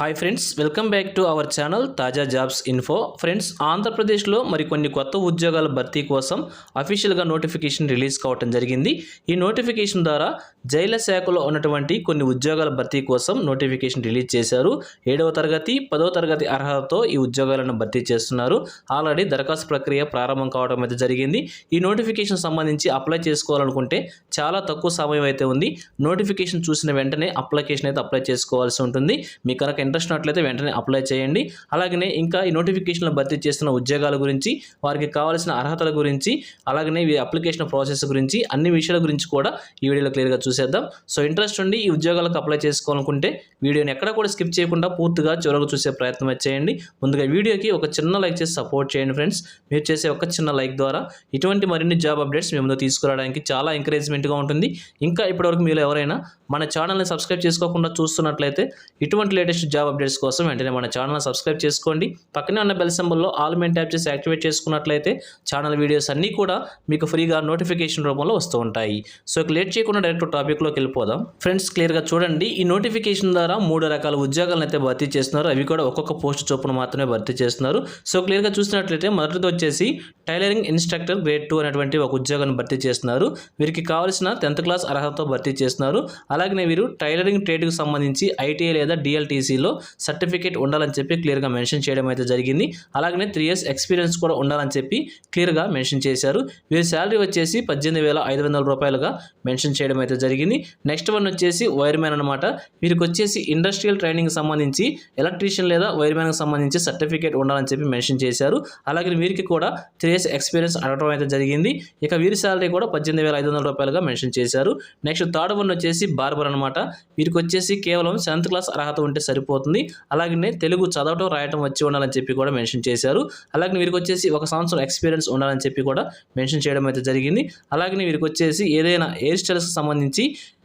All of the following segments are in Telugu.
Hi friends welcome back to our channel తాజా జాబ్స్ ఇన్ఫో ఫ్రెండ్స్ ఆంధ్రప్రదేశ్లో మరికొన్ని కొత్త ఉద్యోగాల భర్తీ కోసం అఫీషియల్గా నోటిఫికేషన్ రిలీజ్ కావటం జరిగింది. ఈ నోటిఫికేషన్ ద్వారా జైల శాఖలో ఉన్నటువంటి కొన్ని ఉద్యోగాల భర్తీ కోసం నోటిఫికేషన్ రిలీజ్ చేశారు. ఏడవ తరగతి పదవ తరగతి అర్హతతో ఈ ఉద్యోగాలను భర్తీ చేస్తున్నారు. ఆల్రెడీ దరఖాస్తు ప్రక్రియ ప్రారంభం కావడం అయితే జరిగింది. ఈ నోటిఫికేషన్ సంబంధించి అప్లై చేసుకోవాలనుకుంటే చాలా తక్కువ సమయం అయితే ఉంది. నోటిఫికేషన్ చూసిన వెంటనే అప్లికేషన్ అయితే అప్లై చేసుకోవాల్సి ఉంటుంది. మీ కనుక ఇంట్రెస్ట్ ఉన్నట్లయితే వెంటనే అప్లై చేయండి. అలాగనే ఇంకా ఈ నోటిఫికేషన్లో భర్తీ చేస్తున్న ఉద్యోగాల గురించి వారికి కావాల్సిన అర్హతల గురించి అలాగనే ఈ అప్లికేషన్ ప్రాసెస్ గురించి అన్ని విషయాల గురించి కూడా ఈ వీడియోలో క్లియర్గా చూసేద్దాం. సో ఇంట్రెస్ట్ ఉండి ఈ ఉద్యోగాలకు అప్లై చేసుకోవాలనుకుంటే వీడియోని ఎక్కడ కూడా స్కిప్ చేయకుండా పూర్తిగా చివరకు చూసే ప్రయత్నం చేయండి. ముందుగా వీడియోకి ఒక చిన్న లైక్ చేసి సపోర్ట్ చేయండి ఫ్రెండ్స్ మీరు చేసే ఒక చిన్న లైక్ ద్వారా ఇటువంటి మరిన్ని జాబ్ అప్డేట్స్ మేము తీసుకురావడానికి చాలా ఎంకరేజ్మెంట్గా ఉంటుంది. ఇంకా ఇప్పటివరకు మీరు ఎవరైనా మన ఛానల్ని సబ్స్క్రైబ్ చేసుకోకుండా చూస్తున్నట్లయితే ఇటువంటి లేటెస్ట్ జాబ్ అప్డేట్స్ కోసం వెంటనే మన ఛానల్ని సబ్స్క్రైబ్ చేసుకోండి. పక్కనే ఉన్న బెల్ సింబల్లో ఆల్ మెయిన్ ట్యాప్ చేసి యాక్టివేట్ చేసుకున్నట్లయితే ఛానల్ వీడియోస్ అన్నీ కూడా మీకు ఫ్రీగా నోటిఫికేషన్ రూపంలో వస్తూ ఉంటాయి. సో ఇక లేట్ చేయకుండా డైరెక్ట్ టాపిక్లోకి వెళ్ళిపోదాం. ఫ్రెండ్స్ క్లియర్గా చూడండి. ఈ నోటిఫికేషన్ ద్వారా మూడు రకాల ఉద్యోగాలను అయితే భర్తీ చేస్తున్నారు. అవి కూడా ఒక్కొక్క పోస్ట్ చొప్పున మాత్రమే భర్తీ చేస్తున్నారు. సో క్లియర్గా చూసినట్లయితే మొదటిది వచ్చేసి టైలరింగ్ ఇన్స్ట్రక్టర్ గ్రేడ్ టూ అనేటువంటి ఒక ఉద్యోగాన్ని భర్తీ చేస్తున్నారు. వీరికి కావాల్సిన టెన్త్ క్లాస్ అర్హతతో భర్తీ చేస్తున్నారు. అలాగనే వీరు టైలరింగ్ ట్రేడ్కి సంబంధించి ఐటీఐ లేదా డిఎల్టీసీలో సర్టిఫికేట్ ఉండాలని చెప్పి క్లియర్గా మెన్షన్ చేయడం అయితే జరిగింది. అలాగనే త్రీ ఇయర్స్ ఎక్స్పీరియన్స్ కూడా ఉండాలని చెప్పి క్లియర్గా మెన్షన్ చేశారు. వీరి శాలరీ వచ్చేసి పద్దెనిమిది వేల ఐదు వందల రూపాయలుగా మెన్షన్ చేయడం అయితే జరిగింది. జరిగింది. నెక్స్ట్ వన్ వచ్చేసి వైర్మ్యాన్ అనమాట వీరికి వచ్చేసి ఇండస్ట్రియల్ ట్రైనింగ్ సంబంధించి ఎలక్ట్రీషియన్ లేదా వైర్మ్యాన్కి సంబంధించి సర్టిఫికేట్ ఉండాలని చెప్పి మెన్షన్ చేశారు. అలాగే వీరికి కూడా త్రీ ఇయర్స్ ఎక్స్పీరియన్స్ అడగడం అయితే జరిగింది. ఇక వీరి శాలరీ కూడా పద్దెనిమిది వేల ఐదు వందల రూపాయలుగా మెన్షన్ చేశారు. నెక్స్ట్ థర్డ్ వన్ వచ్చేసి బార్బర్ అనమాట వీరికి వచ్చేసి కేవలం సెవెంత్ క్లాస్ అర్హత ఉంటే సరిపోతుంది. అలాగనే తెలుగు చదవటం రాయటం వచ్చి ఉండాలని చెప్పి కూడా మెన్షన్ చేశారు. అలాగే వీరికి వచ్చేసి ఒక సంవత్సరం ఎక్స్పీరియన్స్ ఉండాలని చెప్పి కూడా మెన్షన్ చేయడం అయితే జరిగింది. అలాగే వీరికి వచ్చేసి ఏదైనా హెయిర్ స్టైల్స్కి సంబంధించి করছি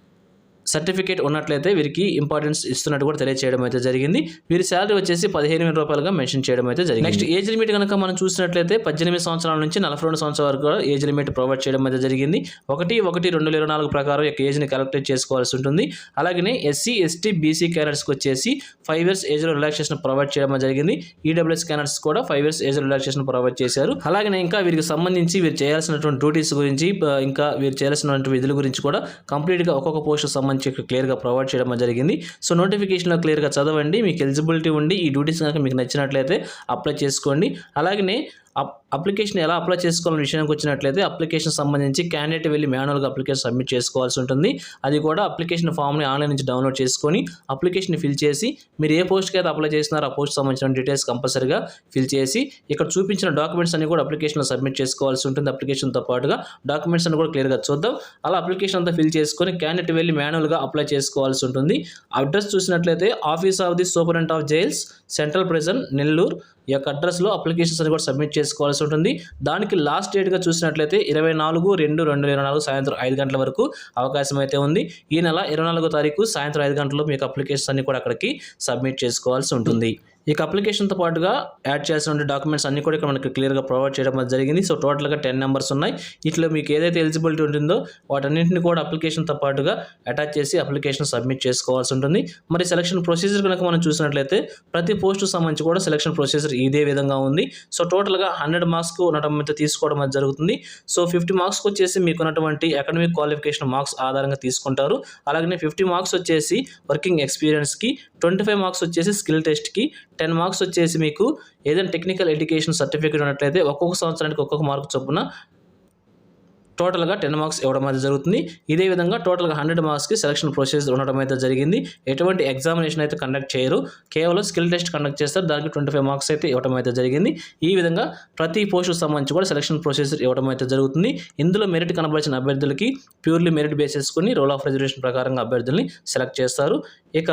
సర్టిఫికేట్ ఉన్నట్లయితే వీరికి ఇంపార్టెన్స్ ఇస్తున్నట్టు కూడా తెలియజేయడం అయితే జరిగింది. వీరి శాలరీ వచ్చేసి పదిహేను వేల రూపాయలుగా మెన్షన్ చేయడం అయితే జరిగింది. నెక్స్ట్ ఏజ్ లిమిట్ కనుక మనం చూసినట్లయితే పద్దెనిమిది సంవత్సరాల నుంచి నలభై రెండు సంవత్సరాల వరకు కూడా ఏజ్ లిమిట్ ప్రొవైడ్ చేయడం అయితే జరిగింది. ఒకటి ఒకటి రెండు వేల ఇరవై నాలుగు ప్రకారం యొక్క ఏజ్ని క్యాలిక్యులేట్ చేసుకోవాల్సి ఉంటుంది. అలాగనే ఎస్సీ ఎస్టీ బీసీ క్యానర్స్కి వచ్చేసి ఫైవ్ ఇయర్స్ ఏజ్లో రిలాక్సేషన్ ప్రొవైడ్ చేయడం జరిగింది. ఈడబ్ల్యూఎస్ క్యానర్స్ కూడా five years age relaxation provide చేశారు. అలాగనే ఇంకా వీరికి సంబంధించి వీరు చేయాల్సినటువంటి డ్యూటీస్ గురించి ఇంకా వీరు చేయాల్సినటువంటి విధుల గురించి కూడా కంప్లీట్గా ఒక్కొక్క పోస్ట్ సంబంధించి క్లియర్గా ప్రొవైడ్ చేయడం జరిగింది. సో నోటిఫికేషన్లో క్లియర్గా చదవండి. మీకు ఎలిజిబిలిటీ ఉండి ఈ డ్యూటీస్ కనుక మీకు నచ్చినట్లయితే అప్లై చేసుకోండి. అలాగనే అప్ అప్లికేషన్ ఎలా అప్లై చేసుకోవాలని విషయానికి వచ్చినట్లయితే అప్లికేషన్ సంబంధించి క్యాండిడేట్ వెళ్ళి మాన్యువల్గా అప్లికేషన్ సబ్మిట్ చేసుకోవాల్సి ఉంటుంది. అది కూడా అప్లికేషన్ ఫామ్ని ఆన్లైన్ నుంచి డౌన్లోడ్ చేసుకొని అప్లికేషన్ ఫిల్ చేసి మీరు ఏ పోస్ట్కి అయితే అప్లై చేస్తున్నారో ఆ పోస్ట్ సంబంధించిన డీటెయిల్స్ కంపల్సరీగా ఫిల్ చేసి ఇక్కడ చూపించిన డాక్యుమెంట్స్ అన్ని కూడా అప్లికేషన్లో సబ్మిట్ చేసుకోవాల్సి ఉంటుంది అప్లికేషన్తో పాటుగా. డాక్యుమెంట్స్ అన్ని కూడా క్లియర్గా చూద్దాం. అలా అప్లికేషన్ అంతా ఫిల్ చేసుకొని క్యాండిడేట్ వెళ్ళి మాన్యువల్గా అప్లై చేసుకోవాల్సి ఉంటుంది. అడ్రస్ చూసినట్లయితే office of the superintendent of jails central prison Nellore. ఈ యొక్క అడ్రస్లో అప్లికేషన్స్ అన్ని కూడా సబ్మిట్ చేసుకోవాల్సి ఉంటుంది. దానికి లాస్ట్ డేట్గా చూసినట్లయితే ఇరవై నాలుగు రెండు రెండు ఇరవై నాలుగు సాయంత్రం ఐదు గంటల వరకు అవకాశం అయితే ఉంది. ఈ నెల ఇరవై నాలుగో తారీఖు సాయంత్రం ఐదు గంటల్లో మీకు అప్లికేషన్స్ అన్ని కూడా అక్కడికి సబ్మిట్ చేసుకోవాల్సి ఉంటుంది. ఇక అప్లికేషన్తో పాటుగా యాడ్ చేయాల్సిన డాక్యుమెంట్స్ అన్ని కూడా ఇక్కడ మనకి క్లియర్గా ప్రొవైడ్ చేయడం జరిగింది. సో టోటల్గా టెన్ నెంబర్స్ ఉన్నాయి. ఇట్లా మీకు ఏదైతే ఎలిజిబిలిటీ ఉంటుందో వాటన్నింటిని కూడా అప్లికేషన్తో పాటుగా అటాచ్ చేసి అప్లికేషన్ సబ్మిట్ చేసుకోవాల్సి ఉంటుంది. మరి సెలక్షన్ ప్రొసీజర్ కనుక మనం చూసినట్లయితే ప్రతి పోస్టు సంబంధించి కూడా సెలక్షన్ ప్రొసీజర్ ఇదే విధంగా ఉంది. సో టోటల్గా హండ్రెడ్ మార్క్స్కు ఉండటం అయితే తీసుకోవడం అనేది జరుగుతుంది. సో ఫిఫ్టీ మార్క్స్కి వచ్చేసి మీకు ఉన్నటువంటి అకాడమిక్ క్వాలిఫికేషన్ మార్క్స్ ఆధారంగా తీసుకుంటారు. అలాగే ఫిఫ్టీ మార్క్స్ వచ్చేసి వర్కింగ్ ఎక్స్పీరియన్స్కి ట్వంటీ ఫైవ్ మార్క్స్ వచ్చేసి స్కిల్ టెస్ట్కి టెన్ మార్క్స్ వచ్చేసి మీకు ఏదైనా టెక్నికల్ ఎడ్యుకేషన్ సర్టిఫికేట్ ఉన్నట్లయితే ఒక్కొక్క సంవత్సరానికి ఒక్కొక్క మార్క్ చొప్పున టోటల్గా టెన్ మార్క్స్ ఇవ్వడం అయితే జరుగుతుంది. ఇదే విధంగా టోటల్గా హండ్రెడ్ మార్క్స్కి సెలక్షన్ ప్రొసీజర్ ఉండడం అయితే జరిగింది. ఎటువంటి ఎగ్జామినేషన్ అయితే కండక్ట్ చేయరు. కేవలం స్కిల్ టెస్ట్ కండక్ట్ చేస్తారు. దానికి ట్వంటీ ఫైవ్ మార్క్స్ అయితే ఇవ్వడం అయితే జరిగింది. ఈ విధంగా ప్రతి పోస్టుకు సంబంధించి కూడా సెలక్షన్ ప్రొసీజర్ ఇవ్వడం అయితే జరుగుతుంది. ఇందులో మెరిట్ కనబడిన అభ్యర్థులకి ప్యూర్లీ మెరిట్ బేస్ చేసుకుని రోల్ ఆఫ్ రిజర్వేషన్ ప్రకారంగా అభ్యర్థుల్ని సెలెక్ట్ చేస్తారు. ఇక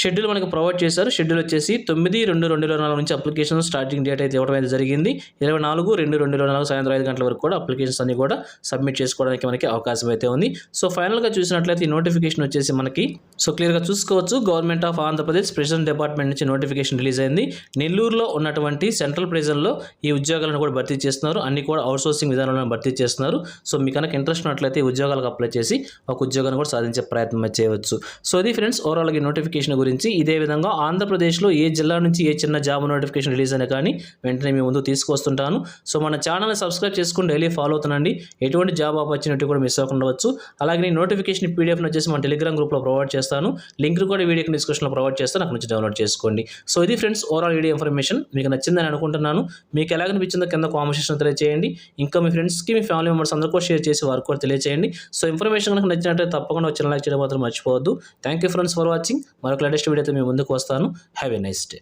షెడ్యూల్ మనకు ప్రొవైడ్ చేశారు. షెడ్యూల్ వచ్చేసి తొమ్మిది రెండు రెండు వేల నాలుగు నుంచి అప్లికేషన్ స్టార్టింగ్ డేట్ అయితే ఇవ్వడం అయితే జరిగింది. ఇరవై నాలుగు రెండు రెండు వేల నాలుగు సాయంత్రం ఐదు గంటల వరకు కూడా అప్లికేషన్స్ అన్ని కూడా సబ్మిట్ చేసుకోవడానికి మనకి అవకాశం అయితే ఉంది. సో ఫైనల్గా చూసినట్లయితే ఈ నోటిఫికేషన్ వచ్చేసి మనకి సో క్లియర్గా చూసుకోవచ్చు. Government of Andhra Pradesh president department నుంచి నోటిఫికేషన్ రిలీజ్ అయింది. నెల్లూరులో ఉన్నటువంటి సెంట్రల్ ప్రిజన్లో ఈ ఉద్యోగాలను కూడా భర్తీ చేస్తున్నారు. అన్ని కూడా అవుట్సోర్సింగ్ విధానంలో భర్తీ చేస్తున్నారు. సో మీకు కనుక ఇంట్రెస్ట్ ఉన్నట్లయితే ఉద్యోగాలకు అప్లై చేసి ఒక ఉద్యోగాన్ని కూడా సాధించే ప్రయత్నం చేయవచ్చు. సో ఇది ఫ్రెండ్స్ ఓవరాల్గా నోటిఫికేషన్ గురించి గురించి ఇదే విధంగా ఆంధ్రప్రదేశ్లో ఏ జిల్లా నుంచి ఏ చిన్న జాబ్ నోటిఫికేషన్ రిలీజ్ అయినా కానీ వెంటనే మీ ముందు తీసుకొస్తుంటాను సో మన ఛానల్ని సబ్స్క్రైబ్ చేసుకుని డైలీ ఫాలో అవుతానండి ఎటువంటి జాబ్ ఆపర్చునిటీ కూడా మిస్ అవ్వకుండా ఉండవచ్చు. అలాగే నేను నోటిఫికేషన్ పీడిఎఫ్ని వచ్చేసి మన టెలిగ్రామ్ గ్రూప్లో ప్రొవైడ్ చేస్తాను. లింక్ కూడా వీడియో డిస్క్రిప్షన్లో ప్రొవైడ్ చేస్తాను అక్కడ నుంచి డౌన్లోడ్ చేసుకోండి. సో ఇది ఫ్రెండ్స్ ఓవరాల్ వీడియో ఇన్ఫర్మేషన్. మీకు నచ్చిందని అనుకుంటున్నాను. మీకు ఎలా అనిపించిందో కింద కామెంట్ సెక్షన్ తెలియజేయండి ఇంకా మీ ఫ్రెండ్స్కి మీ ఫ్యామిలీ మెంబర్స్ అందరికీ షేర్ చేసి వారికి కూడా తెలియజేయండి సో ఇన్ఫర్మేషన్ కనుక నచ్చినట్లయితే తప్పకుండా వచ్చిన లైక్ చేయడం మాత్రం మర్చిపోవద్దు. Thank you friends for watching. మరొక నెక్స్ట్ వీడియోతో మీ ముందుకు వస్తాను. Have a nice day